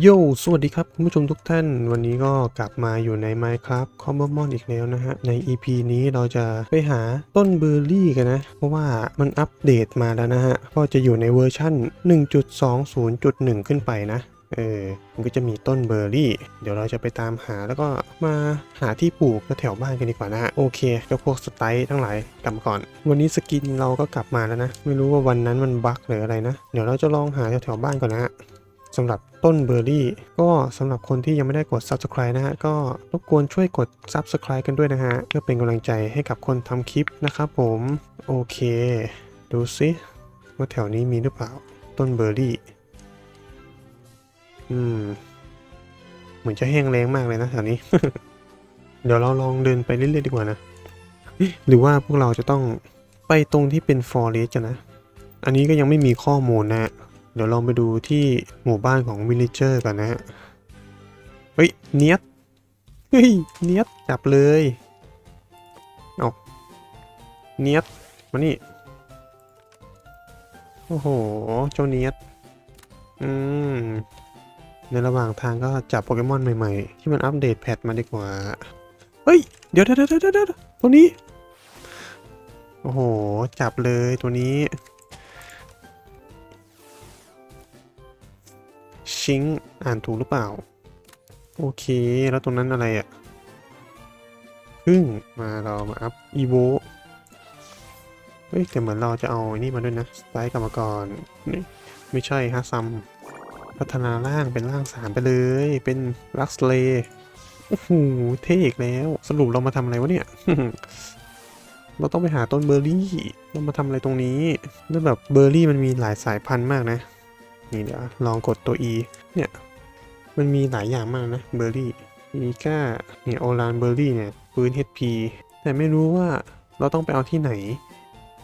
โย สวัสดีครับคุณผู้ชมทุกท่าน วันนี้ก็กลับมาอยู่ใน Minecraft Common อีกแล้วนะฮะ ใน EP นี้เราจะไปหาต้นเบอร์รี่กันนะ เพราะว่ามันอัปเดตมาแล้วนะฮะ ก็จะอยู่ในเวอร์ชั่น 1.20.1 ขึ้นไปนะ เออ มันก็จะมีต้นเบอร์รี่ เดี๋ยวเราจะไปตามหาแล้วก็มาหาที่ปลูกแถวบ้านกันดีกว่านะ โอเคเจ้าพวกสไตล์ทั้งหลายกลับมาก่อน วันนี้สกินเราก็กลับมาแล้วนะ ไม่รู้ว่าวันนั้นมันบั๊กหรืออะไรนะ เดี๋ยวเราจะลองหาแถวบ้านก่อนนะฮะ สำหรับต้นเบอร์รี่ ก็สำหรับคนที่ยังไม่ได้กด Subscribe นะฮะ ก็รบกวนช่วยกด Subscribe กันด้วยนะฮะ เพื่อเป็นกำลังใจให้กับคนทำคลิปนะครับผม โอเค ดูซิว่าแถวนี้มีหรือเปล่า ต้นเบอร์รี่ อืม เหมือนจะแห้งแล้งมากเลยนะแถวนี้ เดี๋ยวเราลองเดินไปเรื่อยๆดีกว่านะ หรือว่าพวกเราจะต้องไปตรงที่เป็นฟอเรสกันนะ อันนี้ก็ยังไม่มีข้อมูลนะ เดี๋ยวลองไปดูที่หมู่บ้านของวิลเลเจอร์กันนะฮะ เฮ้ย เนียดเฮ้ย เนียดจับเลย เอาเนียดมานี่ โอ้โห เจ้าเนียดอืม ในระหว่างทางก็จับโปเกมอนใหม่ๆ ที่มันอัปเดตแพทมาดีกว่า เฮ้ย เดี๋ยวเดี๋ยวเดี๋ยวเดี๋ยวเดี๋ยวตัวนี้ โอ้โห จับเลยตัวนี้ ชิงอ่านถูกหรือเปล่า โอเค แล้วตรงนั้นอะไรอะ่ะพึ่งมาเรามาอัพอีโวเฮ้ยแต่เหมือนเราจะเอาอ้นี่มาด้วยนะสไตล์กรรมกรนี่ไม่ใช่ฮะซัมพัฒนาร่างเป็นร่างสามไปเลย เป็นลักสเลโอ้โหเท่อีกแล้ว สรุปเรามาทำอะไรวะเนี่ย เราต้องไปหาต้นเบอร์รี่ เรามาทำอะไรตรงนี้แล้วแบบเบอร์รี่มันมีหลายสายพันธุ์มากนะ นี่เดี๋ยวลองกดตัว E เนี่ย มันมีหลายอย่างมากนะเบอร์รี่มีก้าเนี่ยโอลานเบอร์รี่เนี่ยปืน HP แต่ไม่รู้ว่าเราต้องไปเอาที่ไหน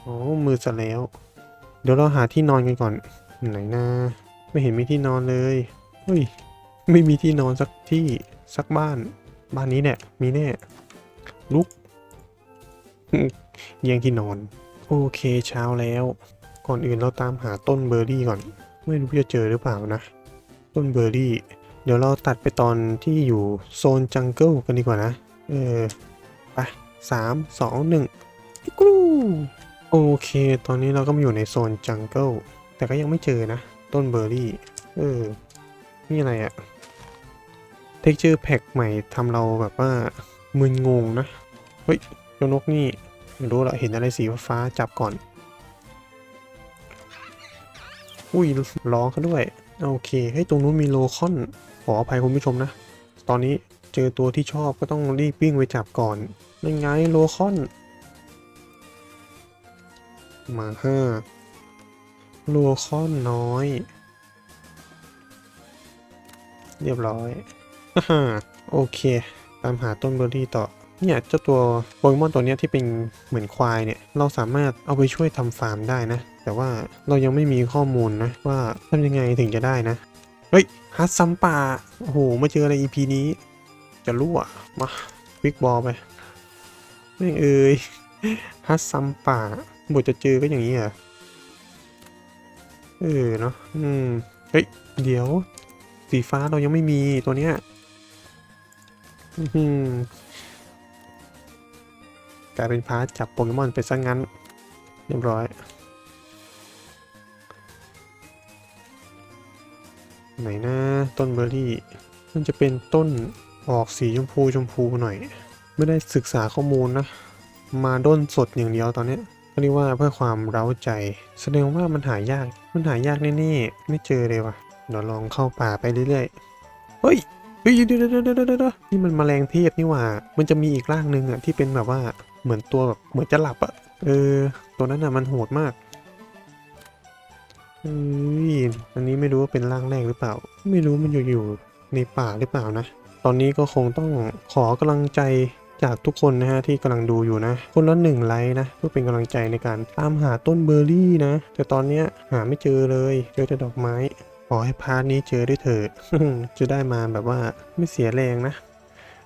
อ๋อมือจะแล้ว เดี๋ยวเราหาที่นอนกันก่อนไหนนะไม่เห็นมีที่นอนเลยเฮ้ยไม่มีที่นอนสักที่สักบ้าน บ้านนี้เนี่ยมีแน่ลุกแย่งที่นอน โอเคเช้าแล้ว ก่อนอื่นเราตามหาต้นเบอร์รี่ก่อน ไม่รู้จะเจอหรือเปล่านะ ต้นเบอร์รี่ เดี๋ยวเราตัดไปตอนที่อยู่โซนจังเกิลกันดีกว่านะ เออไปสามสองหนึ่งกรูโอเค ตอนนี้เราก็มาอยู่ในโซนจังเกิลแต่ก็ยังไม่เจอนะ ต้นเบอร์รี่ เออ นี่อะไรอะเท็กเจอร์แพ็กใหม่ทำเราแบบว่ามึนงงนะ เฮ้ยเจ้านกนี่ไม่รู้ละเห็นอะไรสีฟ้าจับก่อน อุ้ยร้องเขาด้วย โอเคเฮ้ตรงนู้นมีโลคอน ขออภัยคุณผู้ชมนะ ตอนนี้เจอตัวที่ชอบก็ต้องรีบวิ่งไปจับก่อนนั่นไงโลคอน มาห้าโลคอนน้อย เรียบร้อย โอเค ตามหาต้นเบอร์รี่ต่อ เนี่ยเจ้าตัวโปเกมอนตัวนี้ที่เป็นเหมือนควายเนี่ยเราสามารถเอาไปช่วยทำฟาร์มได้นะ แต่ว่าเรายังไม่มีข้อมูลนะว่าทำยังไงถึงจะได้นะ เฮ้ยฮัตซัมป่าโอ้โหมาเจออะไร EP นี้ จะรั่วมาวิกบอลไปไม่เอ่ยฮัตซัมป่าบทจะเจอก็อย่างนี้เหรอะเออเนาะอืมเฮ้ยเดี๋ยว สีฟ้าเรายังไม่มีตัวเนี้ยอื้อหือ กลายเป็นพาร์ทจับโปเกมอนไปซะงั้น เรียบร้อย ไหนนะต้นเบอร์รี่ มันจะเป็นต้นออกสีชมพูชมพูหน่อย ไม่ได้ศึกษาข้อมูลนะ มาด้นสดอย่างเดียวตอนนี้ก็เรียกว่าเพื่อความเร้าใจ แสดงว่ามันหายาก มันหายากแน่ๆ ไม่เจอเลยว่ะ เดี๋ยวลองเข้าป่าไปเรื่อยๆ เฮ้ยเฮ้ยเดี๋ยวเดี๋ยวเดี๋ยวด้วยนี่มันแมลงเทศนี่ว่า มันจะมีอีกร่างหนึ่งอะที่เป็นแบบว่า เหมือนตัวแบบเหมือนจะหลับอะเออ ตัวนั้นอะมันโหดมากเฮ้ยอันนี้ไม่รู้ว่าเป็นร่างแรกหรือเปล่า ไม่รู้มันอยู่อยู่ในป่าหรือเปล่านะ ตอนนี้ก็คงต้องขอกำลังใจจากทุกคนนะฮะที่กำลังดูอยู่นะ คนละหนึ่งไลค์นะเพื่อเป็นกำลังใจในการตามหาต้นเบอร์รี่นะ แต่ตอนเนี้ยหาไม่เจอเลยเจอแต่ดอกไม้ขอให้พาร์ทนี้เจอด้วยเถอะจะได้มาแบบว่าไม่เสียแรงนะ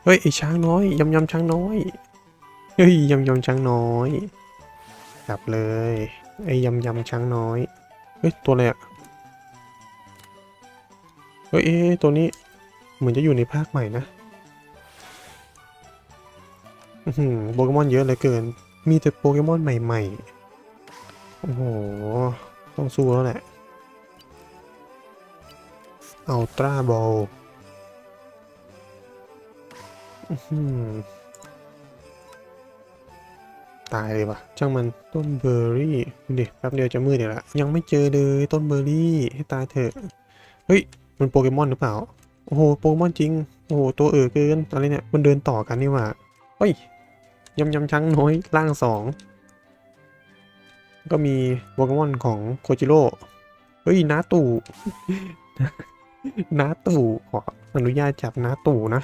เฮ้ยไอช้างน้อยยำยำช้างน้อย ฮ้ยยำยำช้างน้อยจับเลยไอ้ยำยำช้างน้อยเฮ้ยตัวอะไรอะเฮ้ยตัวนี้เหมือนจะอยู่ในภาคใหม่นะอื้อหือโปเกมอนเยอะเหลือเกิน มีแต่โปเกมอนใหม่ๆ โอ้โห ต้องสู้แล้วแหละ อัลตราบอล ตายเลยปะช่างมันต้นเบอร์รี่ดูดิแป๊บเดียวจะมืดเดี๋ยวละยังไม่เจอเลยต้นเบอร์รี่ให้ตายเถอะเฮ้ยมันโปเกมอนหรือเปล่าโอ้โหโปเกมอนจริงโอ้โหตัวเออเกินอะไรเนี่ยมันเดินต่อกันนี่ว่าเฮ้ยยำยำช้างน้อยร่างสองก็มีโปเกมอนของโคจิโร่เฮ้ยน้าตู่น้าตู่ขออนุญาตจับน้าตู่นะ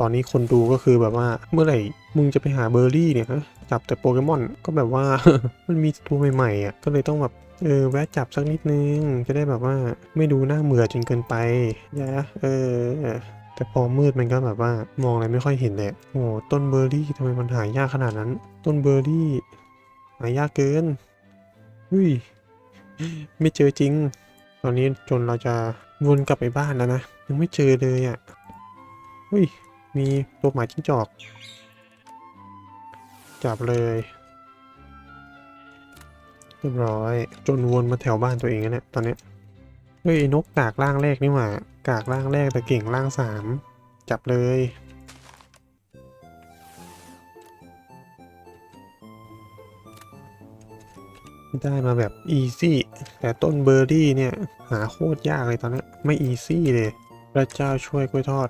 ตอนนี้คนดูก็คือแบบว่าเมื่อไหร่มึงจะไปหาเบอร์รี่เนี่ยฮะจับแต่โปเกมอนก็แบบว่า มันมีตัวใหม่ๆอะก็เลยต้องแบบเออแวะจับสักนิดนึง จะได้แบบว่าไม่ดูน่าเบื่อจนเกินไปนะเออแต่พอมืดมันก็แบบว่ามองอะไรไม่ค่อยเห็นเลยโอ้ต้นเบอร์รี่ทำไมมันหายากขนาดนั้น ต้นเบอร์รี่หายากเกินเฮ้ยไม่เจอจริง ตอนนี้จนเราจะวนกลับไปบ้านแล้วนะยังไม่เจอเลยอะเฮ้ย มีตัวหมาจิ้งจอก จับเลยเรียบร้อย จนวนมาแถวบ้านตัวเองแล้วเนี่ยตอนเนี้ยเฮ้ยนกกากร่างแรกนี่หว่ากากร่างแรกแต่เก่งร่างสามจับเลยได้มาแบบอีซี่แต่ต้นเบอร์รี่เนี่ย หาโคตรยากเลยตอนนี้ไม่อีซี่เลยพระเจ้าช่วยกล้วยทอด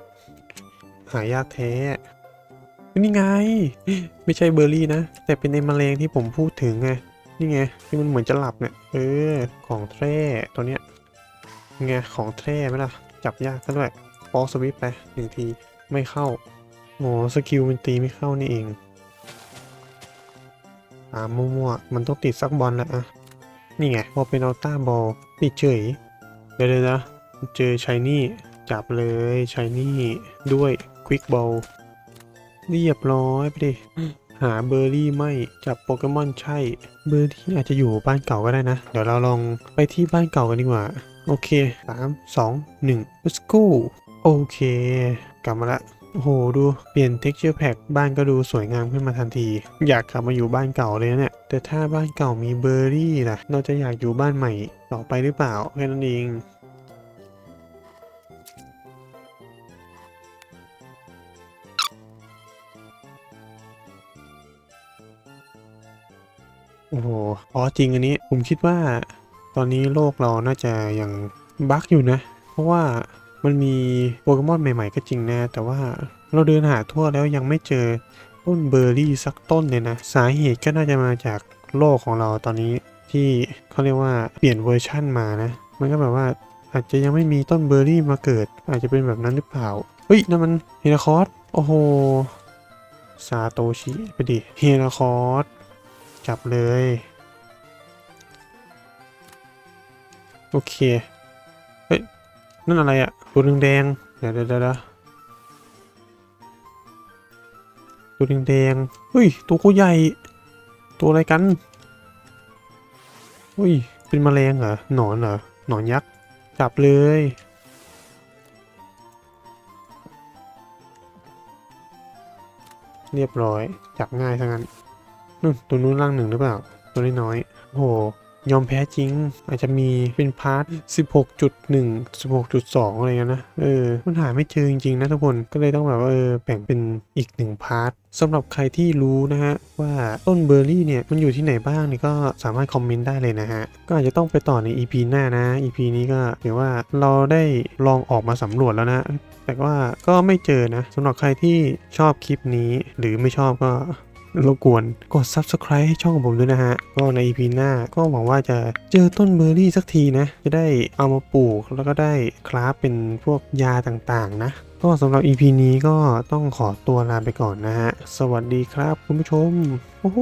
หายากแท้นี่ไง ไม่ใช่เบอร์รี่นะ แต่เป็นไอ้แมลงที่ผมพูดถึงไงนี่ไงที่มันเหมือนจะหลับเนี่ยเออของแท้ตัวเนี้ยไงของแท้ไหมล่ะ จับยากซะด้วยฟอสวิปไปหนึ่งทีไม่เข้าโอ้สกิลมันตีไม่เข้านี่เองอ่ามั่วๆมันต้องติดสักบอลแหละอะนี่ไงพอเป็นอัลต้าบอลติดเฉยเดี๋ยวนะเจอชายนี่จับเลยชายนี่ด้วย วิกบอลเรียบร้อยไปดิหาเบอร์รี่ไม่จับโปเกมอนใช่ เบอร์รี่อาจจะอยู่บ้านเก่าก็ได้นะ เดี๋ยวเราลองไปที่บ้านเก่ากันดีกว่า โอเคสามสองหนึ่ง let's go โอเค กลับมาละโอ้โหดูเปลี่ยน texture pack บ้านก็ดูสวยงามขึ้นมาทันที อยากกลับมาอยู่บ้านเก่าเลยนะเนี่ย แต่ถ้าบ้านเก่ามีเบอร์รี่ล่ะ เราจะอยากอยู่บ้านใหม่ต่อไปหรือเปล่าแค่นั้นเอง โอ้โหอ๋อจริงอันนี้ผมคิดว่า ตอนนี้โลกเราน่าจะยังบั๊กอยู่นะ เพราะว่ามันมีโปเกมอนใหม่ๆก็จริงนะ แต่ว่าเราเดินหาทั่วแล้วยังไม่เจอต้นเบอร์รี่สักต้นเลยนะ สาเหตุก็น่าจะมาจากโลกของเราตอนนี้ที่เขาเรียกว่าเปลี่ยนเวอร์ชั่นมานะ มันก็แบบว่าอาจจะยังไม่มีต้นเบอร์รี่มาเกิด อาจจะเป็นแบบนั้นหรือเปล่า เฮ้ยนั่นมันเฮนาคอสโอ้โหซาโตชิไปดิเฮนาคอส จับเลย โอเค เฮ้ย นั่นอะไรอะตัวแดงเดี๋ยวเดี๋ยวเดี๋ยวตัวแดงเฮ้ย ตัวโคใหญ่ ตัวอะไรกันเฮ้ย เป็นแมลงเหรอ หนอนเหรอ หนอนยักษ์ จับเลยเรียบร้อย จับง่ายทั้งนั้น นู่นตัวนู้นร่างหนึ่งหรือเปล่า ตัวน้อยโอ้โหยอมแพ้จริง อาจจะมีเป็นพาร์ท 16.1 16.2 อะไรเงี้ยนะ เออ มันหาไม่เจอจริงๆนะทุกคน ก็เลยต้องแบบว่าเออแบ่งเป็นอีกหนึ่งพาร์ทสำหรับใครที่รู้นะฮะ ว่าต้นเบอร์รี่เนี่ยมันอยู่ที่ไหนบ้างนี่ก็สามารถคอมเมนต์ได้เลยนะฮะ ก็อาจจะต้องไปต่อใน EP หน้านะ EP นี้ก็ถือว่าเราได้ลองออกมาสำรวจแล้วนะ แต่ว่าก็ไม่เจอนะสำหรับใครที่ชอบคลิปนี้ หรือไม่ชอบก็ รบกวนกด Subscribe ให้ช่องของผมด้วยนะฮะ ก็ใน EP หน้าก็หวังว่าจะเจอต้นเบอร์รี่สักทีนะ จะได้เอามาปลูกแล้วก็ได้คราฟเป็นพวกยาต่างๆ นะ ก็สำหรับ EP นี้ก็ต้องขอตัวลาไปก่อนนะฮะ สวัสดีครับคุณผู้ชม โอ้โห